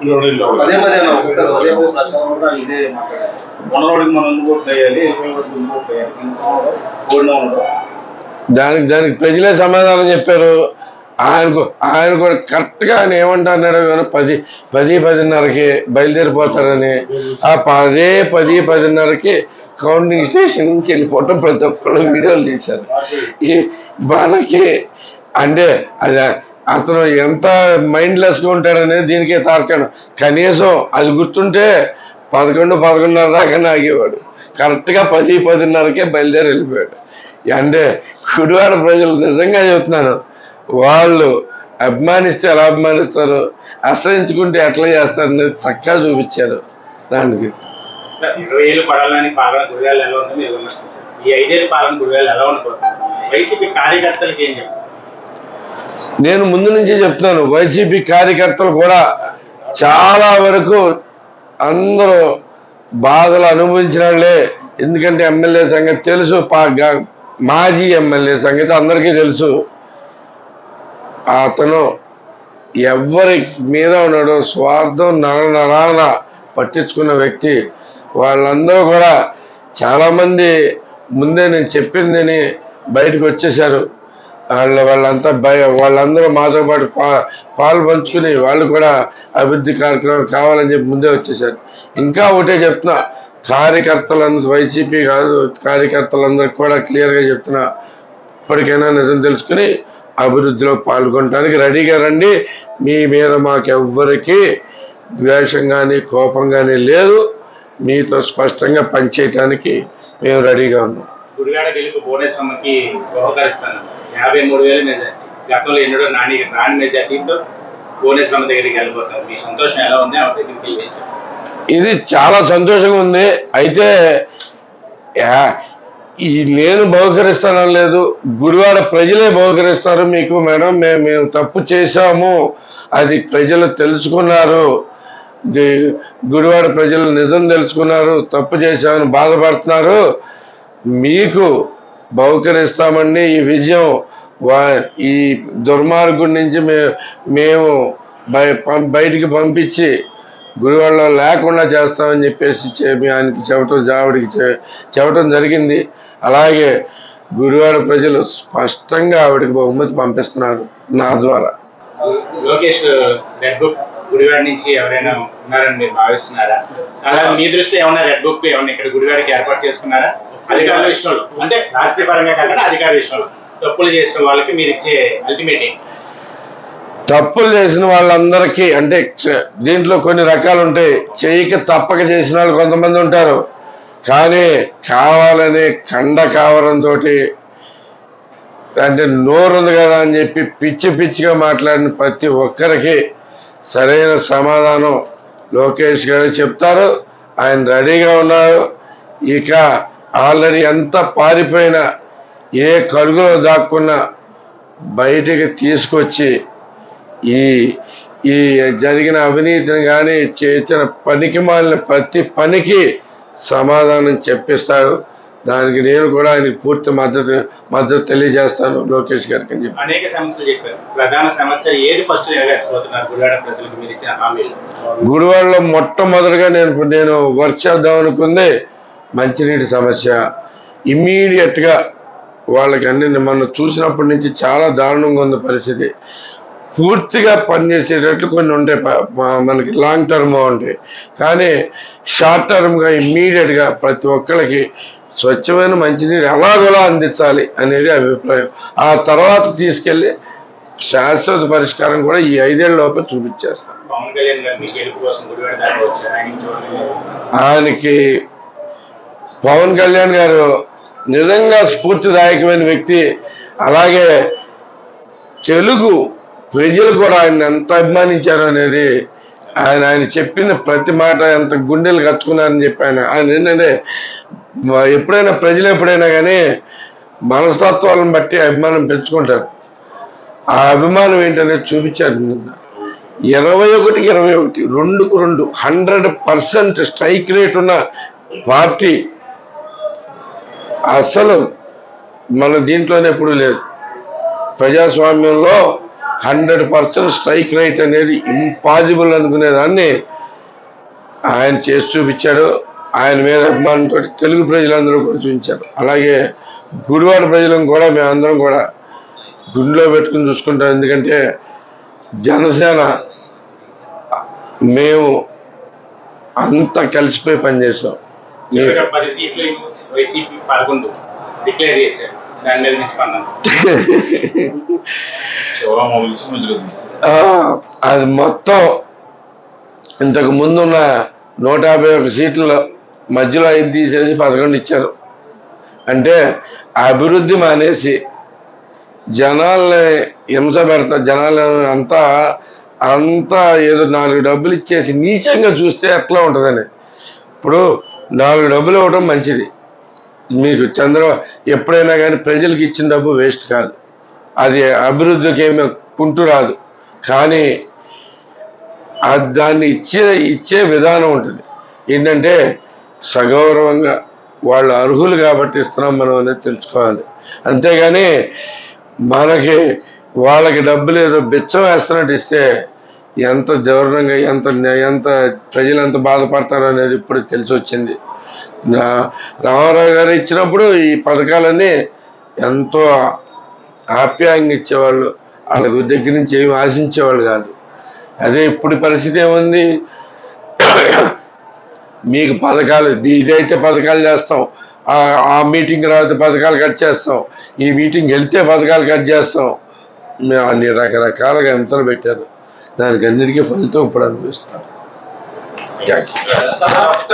పదే పదే అన్న ఒకసారి అదే ఒక ప్రచారం కూడా ఇదే మాట్లాడారు. మన మనం ఎందుకు ఓట్లు వేయాలి? ఇరవై రోడ్డుకి ఎందుకు ఓట్లు వేయాలి? దానికి దానికి ప్రజలే సమాధానం చెప్పారు. ఆయనకు ఆయన కూడా కరెక్ట్గా ఆయన ఏమంటున్నాడు పది పది పదిన్నరకి బయలుదేరిపోతారని ఆ పదే పది పదిన్నరకి కౌంటింగ్ స్టేషన్ నుంచి వెళ్ళిపోవటం ప్రతి ఒక్కరు వీడియోలు తీశారు. ఈ మనకి అంటే అది అతను ఎంత మైండ్లెస్గా ఉంటాడనేది దీనికే తార్కాణం. కనీసం అది గుర్తుంటే పదకొండు పదకొండున్నర దాకా ఆగేవాడు. కరెక్ట్గా పది పదిన్నరకే బయలుదేరి వెళ్ళిపోయాడు. అంటే కుడివాడ ప్రజలు నిజంగా చెబుతున్నాను వాళ్ళు అభిమానిస్తే ఎలా అభిమానిస్తారు అసహించుకుంటే ఎట్లా చేస్తారు అనేది చక్కగా చూపించారు దానికి. ఇరవై ఏళ్ళు పడాలని పాలన గుడివేళ్ళు ఎలా ఉందో మీరు విమర్శించారు. ఈ ఐదేళ్ళు పాలన గుడివేళ్ళు ఎలా ఉండబోతుంది? వైసీపీ కార్యకర్తలకు ఏం చెప్తారు? నేను ముందు నుంచి చెప్తున్నాను వైసీపీ కార్యకర్తలు కూడా చాలా వరకు అందరూ బాధలు అనుభవించిన వాళ్ళే ఎందుకంటే ఎమ్మెల్యే సంగతి తెలుసు పా- మాజీ ఎమ్మెల్యే సంగతి అందరికీ తెలుసు. అతను ఎవరి మీద ఉన్నాడో స్వార్థం నర నరాన పట్టించుకున్న వ్యక్తి. వాళ్ళందరూ కూడా చాలామంది ముందే నేను చెప్పిందని బయటకు వచ్చేశారు. వాళ్ళ వాళ్ళంతా భయ. వాళ్ళందరూ మాతో పాటు పా పాలు పంచుకుని వాళ్ళు కూడా అభివృద్ధి కార్యక్రమం కావాలని చెప్పి ముందే వచ్చేసారు. ఇంకా ఒకటే చెప్తున్నా కార్యకర్తలందరూ వైసీపీ కాదు కార్యకర్తలందరికీ కూడా క్లియర్గా చెప్తున్నా ఇప్పటికైనా నిజం తెలుసుకుని అభివృద్ధిలో పాల్గొనడానికి రెడీగా రండి. మీ మీద మాకెవ్వరికి ద్వేషం కానీ కోపం కానీ లేదు. మీతో స్పష్టంగా పనిచేయటానికి మేము రెడీగా ఉన్నాం. గుడివాడ గెలుపు భువనేశ్వరమ్మకి బహుకరిస్తాను యాభై మూడు వేల మెజార్టీ. గతంలో ఎన్నడో నాని రాని మెజార్టీతో భువనేశ్వరం దగ్గరికి వెళ్ళిపోతారు. మీ సంతోషం ఎలా ఉంది? ఆమె దగ్గరికి వెళ్ళి ఇది చాలా సంతోషంగా ఉంది. అయితే యా- ఈ నేను బహుకరిస్తానని లేదు. గురువాడ ప్రజలే బహుకరిస్తారు మీకు మేడం. మేము మేము తప్పు చేశాము. అది ప్రజలు తెలుసుకున్నారు. గుడివాడ ప్రజలు నిజం తెలుసుకున్నారు. తప్పు చేశామని బాధపడుతున్నారు. మీకు బహుకరిస్తామండి. ఈ విజయం వా ఈ దుర్మార్గుడి నుంచి మే మేము బయ పం- బయటికి పంపించి గుడివాడలో లేకుండా చేస్తామని చెప్పేసి ఆయనకి చెప్పటం జావిడికి చెప్పటం జరిగింది. అలాగే గుడివాడ ప్రజలు స్పష్టంగా ఆవిడకి బహుమతి పంపిస్తున్నారు నా ద్వారా. లోకేష్ రెడ్ బుక్ గుడివాడ నుంచి ఎవరైనా ఉన్నారని మీరు భావిస్తున్నారా? అలా మీ దృష్టిలో ఏమైనా రెడ్ బుక్ ఏమన్నా ఇక్కడ గుడివాడకి ఏర్పాటు చేసుకున్నారా? అధికారుల విషయంలో అంటే రాష్ట్రీయ పరంగా కాకుండా అధికార విషయంలో తప్పులు చేసిన వాళ్ళకి మీరు ఇచ్చే అల్టిమేట్ తప్పులు చేసిన వాళ్ళందరికీ అంటే దీంట్లో కొన్ని రకాలు ఉంటాయి. చెయ్యికి తప్పక చేసిన వాళ్ళు కొంతమంది ఉంటారు. కానీ కావాలని కండ కావరంతో అంటే నోరు ఉంది కదా అని చెప్పి పిచ్చి పిచ్చిగా మాట్లాడిన ప్రతి ఒక్కరికి సరైన సమాధానం లోకేష్ గారు చెప్తారు. ఆయన రెడీగా ఉన్నారు. ఇక ఆల్రెడీ ఎంత పారిపోయినా ఏ కలుగులో దాక్కున్నా బయటికి తీసుకొచ్చి ఈ ఈ జరిగిన అవినీతిని కానీ చేసిన పనికి మాలిన ప్రతి పనికి సమాధానం చెప్పిస్తారు. దానికి నేను కూడా ఆయనకి పూర్తి మద్దతు మద్దతు తెలియజేస్తాను. లోకేష్ గారికి అని చెప్పి. అనేక సమస్యలు చెప్పారు. ప్రధాన సమస్య ఏది ఫస్ట్ నెరవేర్చబోతున్నారు? గుడివాడ ప్రజలకు మీరు ఇచ్చిన హామీలు. గుడివాడలో మొట్టమొదటిగా నేను నేను వర్క్ చేద్దాం అనుకుంది మంచినీటి సమస్య. ఇమ్మీడియట్గా వాళ్ళకి అన్ని మనం చూసినప్పటి నుంచి చాలా దారుణంగా ఉంది పరిస్థితి. పూర్తిగా పనిచేసేటట్లు కొన్ని ఉంటాయి. మనకి లాంగ్ టర్మ్ ఉంటాయి. కానీ షార్ట్ టర్మ్గా ఇమ్మీడియట్గా ప్రతి ఒక్కరికి స్వచ్ఛమైన మంచినీరు ఎలాగోలా అందించాలి అనేది అభిప్రాయం. ఆ తర్వాత తీసుకెళ్ళి శాశ్వత పరిష్కారం కూడా ఈ ఐదేళ్ళ లోపల చూపించేస్తాం. ఆయనకి పవన్ కళ్యాణ్ గారు నిజంగా స్ఫూర్తిదాయకమైన వ్యక్తి. అలాగే తెలుగు ప్రజలు కూడా ఆయన ఎంత అభిమానించారు అనేది ఆయన ఆయన చెప్పిన ప్రతి మాట ఎంత గుండెలు కట్టుకున్నారని చెప్పి ఆయన ఆయన ఏంటంటే ఎప్పుడైనా ప్రజలు ఎప్పుడైనా కానీ మనస్తత్వాలను బట్టి అభిమానం పెంచుకుంటారు. ఆ అభిమానం ఏంటనేది చూపించారు. ఇరవై ఒకటి ఇరవై ఒకటి రెండుకు రెండు హండ్రెడ్ పర్సెంట్ స్ట్రైక్ రేట్ ఉన్న పార్టీ అసలు మన దీంట్లోనే ఎప్పుడు లేదు. ప్రజాస్వామ్యంలో హండ్రెడ్ పర్సెంట్ స్ట్రైక్ రైట్ అనేది ఇంపాసిబుల్ అనుకునేదాన్ని ఆయన చేసి చూపించాడు. ఆయన మీద అభిమానంతో తెలుగు ప్రజలందరూ కూడా చూపించారు. అలాగే గుడివాడ ప్రజలను కూడా మేమందరం కూడా గుండెలో పెట్టుకుని చూసుకుంటాం. ఎందుకంటే జనసేన మేము అంత కలిసిపోయి పనిచేసాం. వైసీపీ పదకొండు డిక్లేర్ చేశారు. దాని మీద మీ స్పందన? ఆ, అది మొత్తం ఇంతకు ముందున్న నూట యాభై ఒక సీట్ల మధ్యలో ఐదు తీసేసి పదకొండు ఇచ్చారు. అంటే అభివృద్ధి మానేసి జనాల్ని హింస పెడతా జనాలు అంతా అంతా ఏదో నాలుగు డబ్బులు ఇచ్చేసి నీచంగా చూస్తే ఎట్లా ఉంటుందని. ఇప్పుడు నాలుగు డబ్బులు ఇవ్వడం మంచిది. మీకు చంద్రబాబు ఎప్పుడైనా కానీ ప్రజలకు ఇచ్చిన డబ్బు వేస్ట్ కాదు. అది అభివృద్ధికి ఏమి కుంటు రాదు. కానీ దాన్ని ఇచ్చే ఇచ్చే విధానం ఉంటుంది. ఏంటంటే సగౌరవంగా వాళ్ళు అర్హులు కాబట్టి ఇస్తున్నాం మనం అనేది తెలుసుకోవాలి. అంతేగాని మనకి వాళ్ళకి డబ్బులు ఏదో బిచ్చం వేస్తున్నట్టు ఇస్తే ఎంత దారుణంగా ఎంత ఎంత ప్రజలు ఎంత బాధపడతారో అనేది ఇప్పుడు తెలిసి వచ్చింది రామారావు గారు ఇచ్చినప్పుడు ఈ పథకాలన్నీ ఎంతో ఆప్యాయంగా ఇచ్చేవాళ్ళు. వాళ్ళ దగ్గర నుంచి ఏమి ఆశించేవాళ్ళు కాదు. అదే ఇప్పుడు పరిస్థితి ఏముంది? మీకు పథకాలు ఇదైతే పథకాలు చేస్తాం. ఆ- మీటింగ్ రాకపోతే పథకాలు కట్ చేస్తాం. ఈ మీటింగ్ వెళ్తే పథకాలు కట్ చేస్తాం. మేము అన్ని రకరకాలుగా ఎంతలు పెట్టారు. దానికి అన్నిటికీ ఫలితం ఇప్పుడు అనిపిస్తారు